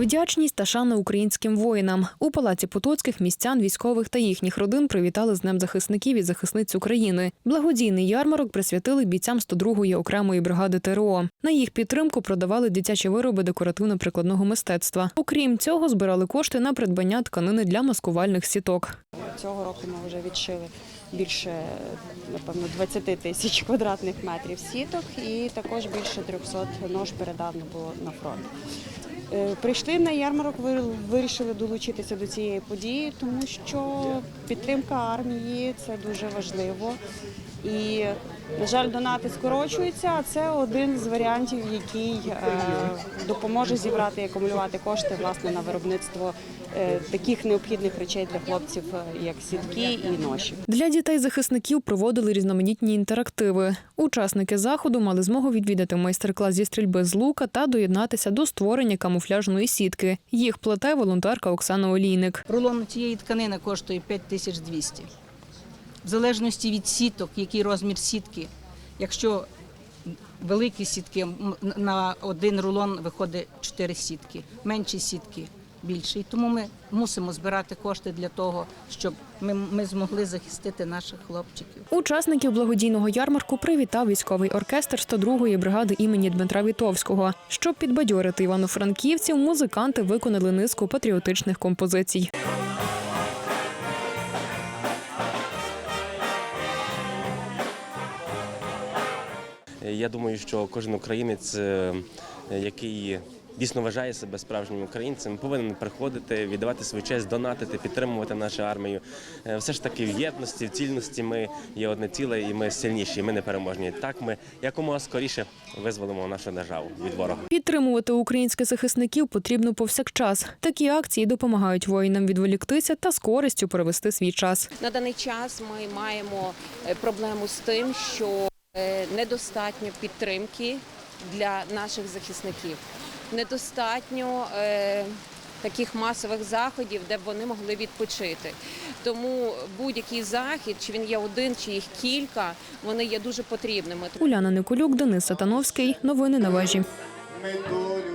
Вдячність та шана українським воїнам у палаці Потоцьких містян, військових та їхніх родин привітали з Днем захисників і захисниць України. Благодійний ярмарок присвятили бійцям 102-ї окремої бригади ТРО. На їх підтримку продавали дитячі вироби декоративно-прикладного мистецтва. Окрім цього, збирали кошти на придбання тканини для маскувальних сіток. Цього року ми вже відшили більше, напевно, 20 тисяч квадратних метрів сіток і також більше 300 нож передано було на фронт. Е, Прийшли на ярмарок, ви- вирішили долучитися до цієї події, тому що підтримка армії це дуже важливо. І, на жаль, донати скорочуються, а це один з варіантів, який е, допоможе зібрати і акумулювати кошти власне на виробництво е, таких необхідних речей для хлопців, е, як сітки і ноші. Для дітей-захисників проводили різноманітні інтерактиви. Учасники заходу мали змогу відвідати майстер-клас зі стрільби з лука та доєднатися до створення камуфляжної сітки. Їх плете волонтерка Оксана Олійник. Рулон цієї тканини коштує 5200. В залежності від сіток, який розмір сітки. Якщо великі сітки, на один рулон виходить 4 сітки, менші сітки більше. І тому ми мусимо збирати кошти для того, щоб ми, ми змогли захистити наших хлопчиків. Учасників благодійного ярмарку привітав військовий оркестр 102-ї бригади імені Дмитра Вітовського. Щоб підбадьорити івано-франківців, музиканти виконали низку патріотичних композицій. Я думаю, що кожен українець, е, який дійсно вважає себе справжнім українцем, повинен приходити, віддавати свою честь, донатити, підтримувати нашу армію. Е, Все ж таки в єдності, в цільності ми є одне ціле, і ми сильніші, і ми непереможні. Так ми якомога скоріше визволимо нашу державу від ворога. Підтримувати українських захисників потрібно повсякчас. Такі акції допомагають воїнам відволіктися та з користю провести свій час. На даний час ми маємо е, проблему з тим, що недостатньо підтримки для наших захисників, недостатньо е, таких масових заходів, де б вони могли відпочити. Тому будь-який захід, чи він є один, чи їх кілька, вони є дуже потрібними. Уляна Николюк, Денис Сатановський. Новини на вежі. Ми